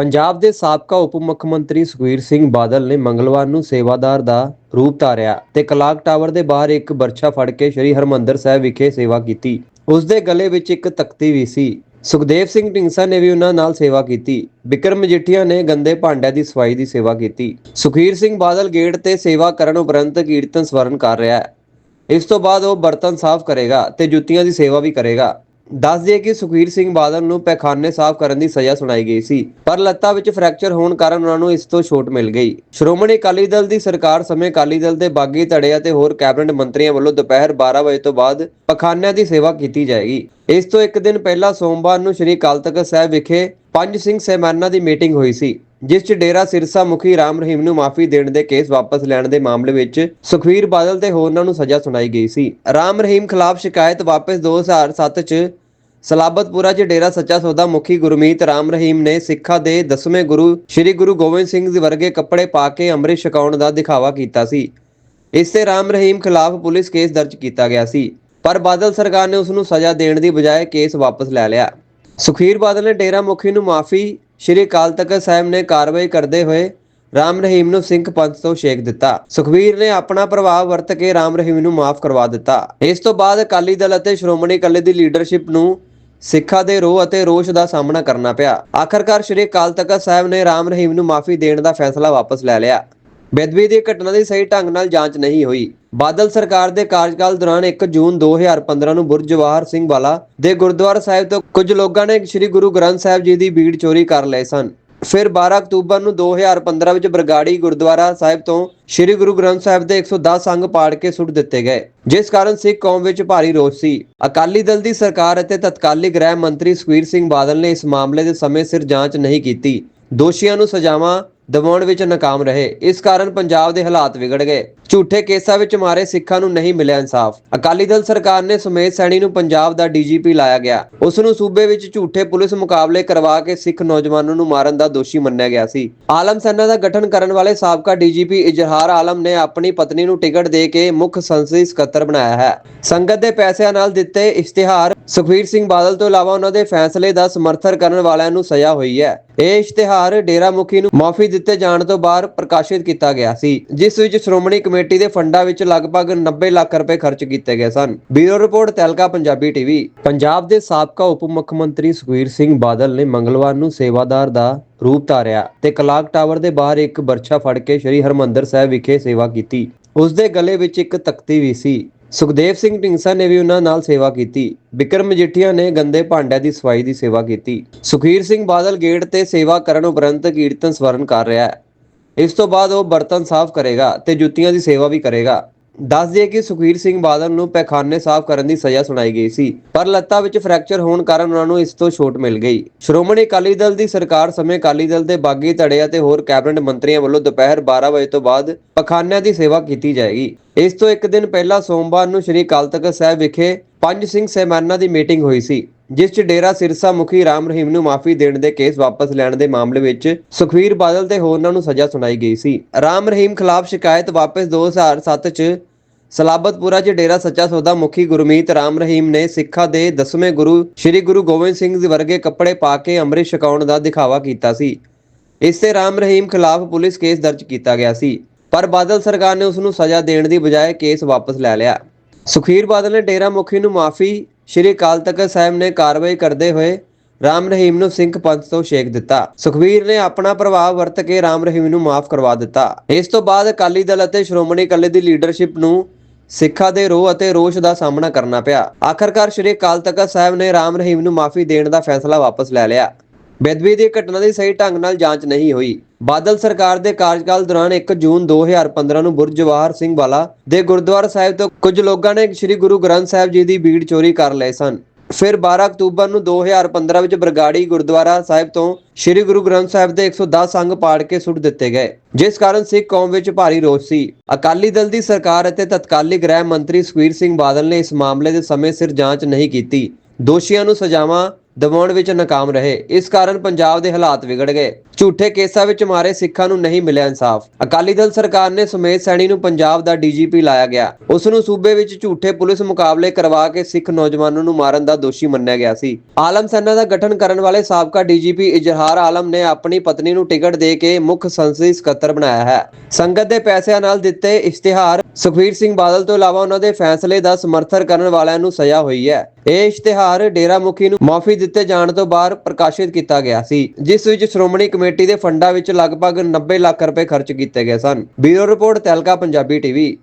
ਪੰਜਾਬ ਦੇ ਸਾਬਕਾ ਉਪ ਮੁੱਖ ਮੰਤਰੀ ਸੁਖਬੀਰ ਸਿੰਘ ਬਾਦਲ ਨੇ ਮੰਗਲਵਾਰ ਨੂੰ ਸੇਵਾਦਾਰ ਦਾ ਰੂਪ ਧਾਰਿਆ ਤੇ ਕਲਾਕ ਟਾਵਰ ਦੇ ਬਾਹਰ ਇੱਕ ਬਰਛਾ ਫੜ ਕੇ ਸ੍ਰੀ ਹਰਮੰਦਰ ਸਾਹਿਬ ਵਿਖੇ ਸੇਵਾ ਕੀਤੀ। ਉਸ ਦੇ ਗਲੇ ਵਿੱਚ ਇੱਕ ਤਖਤੀ ਵੀ ਸੀ। ਸੁਖਦੇਵ ਸਿੰਘ ਢਿੰਗਸਾ ਨੇ ਵੀ ਉਹਨਾਂ ਨਾਲ ਸੇਵਾ ਕੀਤੀ। ਬਿਕਰਮ ਮਜੀਠੀਆ ਨੇ ਗੰਦੇ ਭਾਂਡਿਆਂ ਦੀ ਸਫ਼ਾਈ ਦੀ ਸੇਵਾ ਕੀਤੀ। ਸੁਖਬੀਰ ਸਿੰਘ ਬਾਦਲ ਗੇਟ ਤੇ ਸੇਵਾ ਕਰਨ ਉਪਰੰਤ ਕੀਰਤਨ ਸਵਰਨ ਕਰ ਰਿਹਾ ਹੈ। ਇਸ ਤੋਂ ਬਾਅਦ ਉਹ ਬਰਤਨ ਸਾਫ਼ ਕਰੇਗਾ ਤੇ ਜੁੱਤੀਆਂ ਦੀ ਸੇਵਾ ਵੀ ਕਰੇਗਾ। ਦੱਸ ਦਈਏ ਕਿ ਸੁਖਬੀਰ ਸਿੰਘ ਬਾਦਲ ਨੂੰ ਪੈਖਾਨੇ ਸਾਫ਼ ਕਰਨ ਦੀ ਸਜ਼ਾ ਸੁਣਾਈ ਗਈ ਸੀ, ਪਰ ਲੱਤਾਂ ਵਿੱਚ ਫ੍ਰੈਕਚਰ ਹੋਣ ਕਾਰਨ ਉਹਨਾਂ ਨੂੰ ਇਸ ਤੋਂ ਛੋਟ ਮਿਲ ਗਈ। ਸ਼੍ਰੋਮਣੀ ਅਕਾਲੀ ਦਲ ਦੀ ਸਰਕਾਰ ਸਮੇਂ ਅਕਾਲੀ ਦਲ ਦੇ ਬਾਗੀ ਧੜੇ ਅਤੇ ਹੋਰ ਕੈਬਨਿਟ ਮੰਤਰੀਆਂ ਵੱਲੋਂ ਦੁਪਹਿਰ 12 ਵਜੇ ਤੋਂ ਬਾਅਦ ਪਖਾਨਿਆਂ ਦੀ ਸੇਵਾ ਕੀਤੀ ਜਾਏਗੀ। ਇਸ ਤੋਂ ਇੱਕ ਦਿਨ ਪਹਿਲਾਂ ਸੋਮਵਾਰ ਨੂੰ ਸ੍ਰੀ ਅਕਾਲ ਤਖਤ ਸਾਹਿਬ ਵਿਖੇ ਪੰਜ ਸਿੰਘ ਸਹਿਮਾਨਾਂ ਦੀ ਮੀਟਿੰਗ ਹੋਈ ਸੀ, ਜਿਸ 'ਚ ਡੇਰਾ ਸਿਰਸਾ ਮੁਖੀ ਰਾਮ ਰਹੀਮ ਨੂੰ ਮਾਫੀ ਦੇਣ ਦੇ ਕੇਸ ਵਾਪਸ ਲੈਣ ਦੇ ਮਾਮਲੇ ਵਿੱਚ ਸੁਖਵੀਰ ਬਾਦਲ ਤੇ ਹੋਰਨਾਂ ਨੂੰ ਸਜ਼ਾ ਸੁਣਾਈ ਗਈ ਸੀ। ਰਾਮ ਰਹੀਮ ਖਿਲਾਫ ਸ਼ਿਕਾਇਤ ਵਾਪਸ 2007 'ਚ ਸਲਾਬਤਪੁਰਾ 'ਚ ਡੇਰਾ ਸੱਚਾ ਸੌਦਾ ਮੁਖੀ ਗੁਰਮੀਤ ਰਾਮ ਰਹੀਮ ਨੇ ਸਿੱਖਾਂ ਦੇ ਦਸਵੇਂ ਗੁਰੂ ਸ੍ਰੀ ਗੁਰੂ ਗੋਬਿੰਦ ਸਿੰਘ ਜੀ ਵਰਗੇ ਕੱਪੜੇ ਪਾ ਕੇ ਅੰਮ੍ਰਿਤ ਛਕਾਉਣ ਦਾ ਦਿਖਾਵਾ ਕੀਤਾ ਸੀ। ਇਸ ਤੇ ਰਾਮ ਰਹੀਮ ਖਿਲਾਫ ਪੁਲਿਸ ਕੇਸ ਦਰਜ ਕੀਤਾ ਗਿਆ ਸੀ, ਪਰ ਬਾਦਲ ਸਰਕਾਰ ਨੇ ਉਸ ਨੂੰ ਸਜ਼ਾ ਦੇਣ ਦੀ ਬਜਾਏ ਕੇਸ ਵਾਪਸ ਲੈ ਲਿਆ। ਸੁਖੀਰ ਬਾਦਲ ਨੇ ਡੇਰਾ ਮੁਖੀ ਨੂੰ ਮਾਫੀ, ਸ਼੍ਰੀ ਅਕਾਲ ਤਖਤ ਸਾਹਿਬ ਨੇ ਕਾਰਵਾਈ ਕਰਦੇ ਹੋਏ ਰਾਮ ਰਹੀਮ ਨੂੰ ਸਿੰਘ ਪੰਥ ਤੋਂ ਛੇਕ ਦਿੱਤਾ। ਸੁਖਵੀਰ ਨੇ ਆਪਣਾ ਪ੍ਰਭਾਵ ਵਰਤ ਕੇ ਰਾਮ ਰਹੀਮ ਨੂੰ ਮਾਫ ਕਰਵਾ ਦਿੱਤਾ। ਇਸ ਤੋਂ ਬਾਅਦ ਅਕਾਲੀ ਦਲ ਅਤੇ ਸ਼੍ਰੋਮਣੀ ਅਕਾਲੀ ਦੀ ਲੀਡਰਸ਼ਿਪ ਨੂੰ ਸਿੱਖਾਂ ਦੇ ਰੋਹ ਅਤੇ ਰੋਸ਼ ਦਾ ਸਾਹਮਣਾ ਕਰਨਾ ਪਿਆ। ਆਖਰਕਾਰ ਸ਼੍ਰੀ ਅਕਾਲ ਤਖਤ ਸਾਹਿਬ ਨੇ ਰਾਮ ਰਹੀਮ ਨੂੰ ਮਾਫੀ ਦੇਣ ਦਾ ਫੈਸਲਾ ਵਾਪਸ ਲੈ ਲਿਆ। ਬੇਦਬੀ ਦੀ ਘਟਨਾ ਦੀ ਸਹੀ ਢੰਗ ਨਾਲ ਜਾਂਚ ਨਹੀਂ ਹੋਈ। ਬਾਦਲ ਸਰਕਾਰ ਦੇ ਕਾਰਜਕਾਲ ਦੌਰਾਨ 1 ਜੂਨ 2015 ਨੂੰ ਬੁਰਜ ਜਵਾਹਰ ਸਿੰਘ ਵਾਲਾ ਦੇ ਗੁਰਦੁਆਰਾ ਸਾਹਿਬ ਤੋਂ ਕੁਝ ਲੋਕਾਂ ਨੇ ਸ੍ਰੀ ਗੁਰੂ ਗ੍ਰੰਥ ਸਾਹਿਬ ਜੀ ਦੀ ਬੀੜ ਚੋਰੀ ਕਰ ਲਏ ਸਨ। ਫਿਰ 12 ਅਕਤੂਬਰ ਨੂੰ 2015 ਵਿੱਚ ਬਰਗਾੜੀ ਗੁਰਦੁਆਰਾ ਸਾਹਿਬ ਤੋਂ ਸ੍ਰੀ ਗੁਰੂ ਗ੍ਰੰਥ ਸਾਹਿਬ ਦੇ 110 ਅੰਗ ਪਾੜ ਕੇ ਸੁੱਟ ਦਿੱਤੇ ਗਏ, ਜਿਸ ਕਾਰਨ ਸਿੱਖ ਕੌਮ ਵਿੱਚ ਭਾਰੀ ਰੋਸ ਸੀ। ਅਕਾਲੀ ਦਲ ਦੀ ਸਰਕਾਰ ਅਤੇ ਤਤਕਾਲੀ ਗ੍ਰਹਿ ਮੰਤਰੀ ਸੁਖਬੀਰ ਸਿੰਘ ਬਾਦਲ ਨੇ ਇਸ ਮਾਮਲੇ ਦੇ ਸਮੇਂ ਸਿਰ ਜਾਂਚ ਨਹੀਂ ਕੀਤੀ। ਦੋਸ਼ੀਆਂ ਨੂੰ ਸਜ਼ਾਵਾਂ ਦਿਵਾਉਣ ਵਿੱਚ ਨਾਕਾਮ ਰਹੇ। ਇਸ ਕਾਰਨ ਪੰਜਾਬ ਦੇ ਹਾਲਾਤ ਵਿਗੜ ਗਏ। ਝੂਠੇ ਕੇਸਾਂ ਵਿੱਚ ਮਾਰੇ ਸਿੱਖਾਂ ਨੂੰ ਨਹੀਂ ਮਿਲਿਆ ਇਨਸਾਫ। ਅਕਾਲੀ ਦਲ ਸਰਕਾਰ ਨੇ ਸੁਮੇਧ ਸੈਣੀ ਨੂੰ ਪੰਜਾਬ ਦਾ ਡੀਜੀਪੀ ਲਾਇਆ ਗਿਆ। ਉਸ ਨੂੰ ਸੂਬੇ ਵਿੱਚ ਝੂਠੇ ਪੁਲਿਸ ਮੁਕਾਬਲੇ ਕਰਵਾ ਕੇ ਸਿੱਖ ਨੌਜਵਾਨਾਂ ਨੂੰ ਮਾਰਨ ਦਾ ਦੋਸ਼ੀ ਮੰਨਿਆ ਗਿਆ ਸੀ। ਆਲਮ ਸੈਨਾ ਦਾ ਗਠਨ ਕਰਨ ਵਾਲੇ ਸਾਬਕਾ ਡੀਜੀਪੀ ਇਜਹਾਰ ਆਲਮ ਨੇ ਆਪਣੀ ਪਤਨੀ ਨੂੰ ਟਿਕਟ ਦੇ ਕੇ ਮੁੱਖ ਸੰਸਦੀ ਸਕੱਤਰ ਬਣਾਇਆ ਹੈ। ਸੰਗਤ ਦੇ ਪੈਸਿਆਂ ਨਾਲ ਦਿੱਤੇ ਇਸ਼ਤਿਹਾਰ ਸੁਖਵੀਰ ਸਿੰਘ ਬਾਦਲ ਤੋਂ ਇਲਾਵਾ ਉਹਨਾਂ ਦੇ ਫੈਸਲੇ ਦਾ ਸਮਰਥਨ ਕਰਨ ਵਾਲਿਆਂ ਨੂੰ ਸਜ਼ਾ ਹੋਈ ਹੈ। ਇਹ ਇਸ਼ਤਿਹਾਰ ਡੇਰਾ ਮੁਖੀ ਨੂੰ ਮਾਫੀ ਦਿੱਤੇ ਜਾਣ ਤੋਂ ਬਾਅਦ ਪ੍ਰਕਾਸ਼ਿਤ ਕੀਤਾ ਗਿਆ ਸੀ, ਜਿਸ ਵਿੱਚ ਸ਼੍ਰੋਮਣੀ ਕਮੇਟੀ ਦੇ ਫੰਡਾਂ ਵਿੱਚ ਲਗਭਗ 90 ਲੱਖ ਰੁਪਏ ਖਰਚ ਕੀਤੇ ਗਏ ਸਨ। Bureau report Tehelka Punjabi TV. Punjab ਦੇ ਸਾਬਕਾ ਉਪ ਮੁੱਖ ਮੰਤਰੀ ਸੁਖਬੀਰ ਸਿੰਘ ਬਾਦਲ ਨੇ ਮੰਗਲਵਾਰ ਨੂੰ ਸੇਵਾਦਾਰ ਦਾ ਰੂਪ ਧਾਰਿਆ ਤੇ ਕਲਾਕ ਟਾਵਰ ਦੇ ਬਾਹਰ ਇੱਕ ਬਰਛਾ ਫੜ ਕੇ ਸ੍ਰੀ ਹਰਮੰਦਰ ਸਾਹਿਬ ਵਿਖੇ ਸੇਵਾ ਕੀਤੀ। ਉਸ ਦੇ ਗਲੇ ਵਿੱਚ ਇੱਕ ਤਖਤੀ ਵੀ ਸੀ। ਸੁਖਦੇਵ ਸਿੰਘ ਢਿੰਗਸਾ ਨੇ ਵੀ ਉਹਨਾਂ ਨਾਲ ਸੇਵਾ ਕੀਤੀ। ਬਿਕਰਮ ਮਜੀਠੀਆ ਨੇ ਗੰਦੇ ਭਾਂਡਿਆਂ ਦੀ ਸਫ਼ਾਈ ਦੀ ਸੇਵਾ ਕੀਤੀ। ਸੁਖਬੀਰ ਸਿੰਘ ਬਾਦਲ ਗੇਟ ਤੇ ਸੇਵਾ ਕਰਨ ਉਪਰੰਤ ਕੀਰਤਨ ਸਵਰਨ ਕਰ ਰਿਹਾ ਹੈ। ਇਸ ਤੋਂ ਬਾਅਦ ਉਹ ਬਰਤਨ ਸਾਫ਼ ਕਰੇਗਾ ਤੇ ਜੁੱਤੀਆਂ ਦੀ ਸੇਵਾ ਵੀ ਕਰੇਗਾ। ਦੱਸ ਦਈਏ ਕਿ ਸੁਖਬੀਰ ਸਿੰਘ ਬਾਦਲ ਨੂੰ ਪੈਖਾਨੇ ਸਾਫ਼ ਕਰਨ ਦੀ ਸਜ਼ਾ ਸੁਣਾਈ ਗਈ ਸੀ, ਪਰ ਲੱਤਾਂ ਵਿੱਚ ਫ੍ਰੈਕਚਰ ਹੋਣ ਕਾਰਨ ਉਹਨਾਂ ਨੂੰ ਇਸ ਤੋਂ ਛੋਟ ਮਿਲ ਗਈ। ਸ਼੍ਰੋਮਣੀ ਅਕਾਲੀ ਦਲ ਦੀ ਸਰਕਾਰ ਸਮੇਂ ਅਕਾਲੀ ਦਲ ਦੇ ਬਾਗੀ ਧੜੇ ਅਤੇ ਹੋਰ ਕੈਬਨਿਟ ਮੰਤਰੀਆਂ ਵੱਲੋਂ ਦੁਪਹਿਰ 12 ਵਜੇ ਤੋਂ ਬਾਅਦ ਪਖਾਨਿਆਂ ਦੀ ਸੇਵਾ ਕੀਤੀ ਜਾਏਗੀ। ਇਸ ਤੋਂ ਇੱਕ ਦਿਨ ਪਹਿਲਾਂ ਸੋਮਵਾਰ ਨੂੰ ਸ੍ਰੀ ਅਕਾਲ ਤਖਤ ਸਾਹਿਬ ਵਿਖੇ ਪੰਜ ਸਿੰਘ ਸਹਿਮਾਨਾਂ ਦੀ ਮੀਟਿੰਗ ਹੋਈ ਸੀ, ਜਿਸ 'ਚ ਡੇਰਾ ਸਿਰਸਾ ਮੁਖੀ ਰਾਮ ਰਹੀਮ ਨੂੰ ਮਾਫੀ ਦੇਣ ਦੇ ਕੇਸ ਵਾਪਸ ਲੈਣ ਦੇ ਮਾਮਲੇ ਵਿੱਚ ਸੁਖਵੀਰ ਬਾਦਲ ਤੇ ਹੋਰਨਾਂ ਨੂੰ ਸਜ਼ਾ ਸੁਣਾਈ ਗਈ ਸੀ। ਰਾਮ ਰਹੀਮ ਖਿਲਾਫ ਸ਼ਿਕਾਇਤ ਵਾਪਸ 2007 'ਚ ਸਲਾਬਤਪੁਰਾ 'ਚ ਡੇਰਾ ਸੱਚਾ ਸੌਦਾ ਮੁਖੀ ਗੁਰਮੀਤ ਰਾਮ ਰਹੀਮ ਨੇ ਸਿੱਖਾਂ ਦੇ ਦਸਵੇਂ ਗੁਰੂ ਸ੍ਰੀ ਗੁਰੂ ਗੋਬਿੰਦ ਸਿੰਘ ਜੀ ਵਰਗੇ ਕੱਪੜੇ ਪਾ ਕੇ ਅੰਮ੍ਰਿਤ ਛਕਾਉਣ ਦਾ ਦਿਖਾਵਾ ਕੀਤਾ ਸੀ। ਇਸ ਤੇ ਰਾਮ ਰਹੀਮ ਖਿਲਾਫ ਪੁਲਿਸ ਕੇਸ ਦਰਜ ਕੀਤਾ ਗਿਆ ਸੀ, ਪਰ ਬਾਦਲ ਸਰਕਾਰ ਨੇ ਉਸ ਨੂੰ ਸਜ਼ਾ ਦੇਣ ਦੀ ਬਜਾਏ ਕੇਸ ਵਾਪਸ ਲੈ ਲਿਆ। ਸੁਖੀਰ ਬਾਦਲ ਨੇ ਡੇਰਾ ਮੁਖੀ ਨੂੰ ਮਾਫੀ, ਸ਼੍ਰੀ ਅਕਾਲ ਤਖਤ ਸਾਹਿਬ ਨੇ ਕਾਰਵਾਈ ਕਰਦੇ ਹੋਏ ਰਾਮ ਰਹੀਮ ਨੂੰ ਸਿੰਘ ਪੰਥ ਤੋਂ ਛੇਕ ਦਿੱਤਾ। ਸੁਖਵੀਰ ਨੇ ਆਪਣਾ ਪ੍ਰਭਾਵ ਵਰਤ ਕੇ ਰਾਮ ਰਹੀਮ ਨੂੰ ਮਾਫ ਕਰਵਾ ਦਿੱਤਾ। ਇਸ ਤੋਂ ਬਾਅਦ ਅਕਾਲੀ ਦਲ ਅਤੇ ਸ਼੍ਰੋਮਣੀ ਅਕਾਲੀ ਦੀ ਲੀਡਰਸ਼ਿਪ ਨੂੰ ਸਿੱਖਾਂ ਦੇ ਰੋਹ ਅਤੇ ਰੋਸ਼ ਦਾ ਸਾਹਮਣਾ ਕਰਨਾ ਪਿਆ। ਆਖਰਕਾਰ ਸ਼੍ਰੀ ਅਕਾਲ ਤਖਤ ਸਾਹਿਬ ਨੇ ਰਾਮ ਰਹੀਮ ਨੂੰ ਮਾਫੀ ਦੇਣ ਦਾ ਫੈਸਲਾ ਵਾਪਸ ਲੈ ਲਿਆ। ਬੇਦਬੀ ਦੀ ਘਟਨਾ ਦੀ ਸਹੀ ਢੰਗ ਨਾਲ ਜਾਂਚ ਨਹੀਂ ਹੋਈ। ਬਾਦਲ ਸਰਕਾਰ ਦੇ ਕਾਰਜਕਾਲ ਦੌਰਾਨ 1 ਜੂਨ 2015 ਨੂੰ ਬੁਰਜਵਾਹਰ ਸਿੰਘ ਵਾਲਾ ਦੇ ਗੁਰਦੁਆਰਾ ਸਾਹਿਬ ਤੋਂ ਕੁਝ ਲੋਕਾਂ ਨੇ ਸ੍ਰੀ ਗੁਰੂ ਗ੍ਰੰਥ ਸਾਹਿਬ ਜੀ ਦੀ ਬੀੜ ਚੋਰੀ ਕਰ ਲਏ ਸਨ। ਫਿਰ 12 ਅਕਤੂਬਰ ਨੂੰ 2015 ਵਿੱਚ ਬਰਗਾੜੀ ਗੁਰਦੁਆਰਾ ਸਾਹਿਬ ਤੋਂ ਸ੍ਰੀ ਗੁਰੂ ਗ੍ਰੰਥ ਸਾਹਿਬ ਦੇ 110 ਅੰਗ ਪਾੜ ਕੇ ਸੁੱਟ ਦਿੱਤੇ ਗਏ, ਜਿਸ ਕਾਰਨ ਸਿੱਖ ਕੌਮ ਵਿੱਚ ਭਾਰੀ ਰੋਸ ਸੀ। ਅਕਾਲੀ ਦਲ ਦੀ ਸਰਕਾਰ ਅਤੇ ਤਤਕਾਲੀ ਗ੍ਰਹਿ ਮੰਤਰੀ ਸੁਖਬੀਰ ਸਿੰਘ ਬਾਦਲ ਨੇ ਇਸ ਮਾਮਲੇ ਦੇ ਸਮੇਂ ਸਿਰ ਜਾਂਚ ਨਹੀਂ ਕੀਤੀ। ਦੋਸ਼ੀਆਂ ਨੂੰ ਸਜ਼ਾਵਾਂ ਦਿਵਾਉਣ ਵਿੱਚ ਨਾਕਾਮ ਰਹੇ। ਇਸ ਕਾਰਨ ਪੰਜਾਬ ਦੇ ਹਾਲਾਤ ਵਿਗੜ ਗਏ। ਝੂਠੇ ਕੇਸਾਂ ਵਿੱਚ ਮਾਰੇ ਸਿੱਖਾਂ ਨੂੰ ਨਹੀਂ ਮਿਲਿਆ ਇਨਸਾਫ। ਅਕਾਲੀ ਦਲ ਸਰਕਾਰ ਨੇ ਸੁਮੇਧ ਸੈਣੀ ਨੂੰ ਪੰਜਾਬ ਦਾ ਡੀਜੀਪੀ ਲਾਇਆ ਗਿਆ। ਉਸ ਨੂੰ ਸੂਬੇ ਵਿੱਚ ਝੂਠੇ ਪੁਲਿਸ ਮੁਕਾਬਲੇ ਕਰਵਾ ਕੇ ਸਿੱਖ ਨੌਜਵਾਨਾਂ ਨੂੰ ਮਾਰਨ ਦਾ ਦੋਸ਼ੀ ਮੰਨਿਆ ਗਿਆ ਸੀ। ਆਲਮ ਸੈਨਾ ਦਾ ਗਠਨ ਕਰਨ ਵਾਲੇ ਸਾਬਕਾ ਡੀਜੀਪੀ ਇਜਹਾਰ ਆਲਮ ਨੇ ਆਪਣੀ ਪਤਨੀ ਨੂੰ ਟਿਕਟ ਦੇ ਕੇ ਮੁੱਖ ਸੰਸਦੀ ਸਕੱਤਰ ਬਣਾਇਆ ਹੈ। ਸੰਗਤ ਦੇ ਪੈਸਿਆਂ ਨਾਲ ਦਿੱਤੇ ਇਸ਼ਤਿਹਾਰ ਸੁਖਬੀਰ ਸਿੰਘ ਬਾਦਲ ਤੋਂ ਇਲਾਵਾ ਉਹਨਾਂ ਦੇ ਫੈਸਲੇ ਦਾ ਸਮਰਥਨ ਕਰਨ ਵਾਲਿਆਂ ਨੂੰ ਸਜ਼ਾ ਹੋਈ ਹੈ। ਇਹ ਇਸ਼ਤਿਹਾਰ ਡੇਰਾ ਮੁਖੀ ਨੂੰ ਮਾਫੀ ਦਿੱਤੇ ਜਾਣ ਤੋਂ ਬਾਅਦ ਪ੍ਰਕਾਸ਼ਿਤ ਕੀਤਾ ਗਿਆ ਸੀ, ਜਿਸ ਵਿੱਚ ਸ਼੍ਰੋਮਣੀ ਕਮੇਟੀ ਦੇ ਫੰਡਾਂ ਵਿੱਚ ਲਗਭਗ 90 ਲੱਖ ਰੁਪਏ ਖਰਚ ਕੀਤੇ ਗਏ ਸਨ। Bureau report Tehelka Punjabi TV.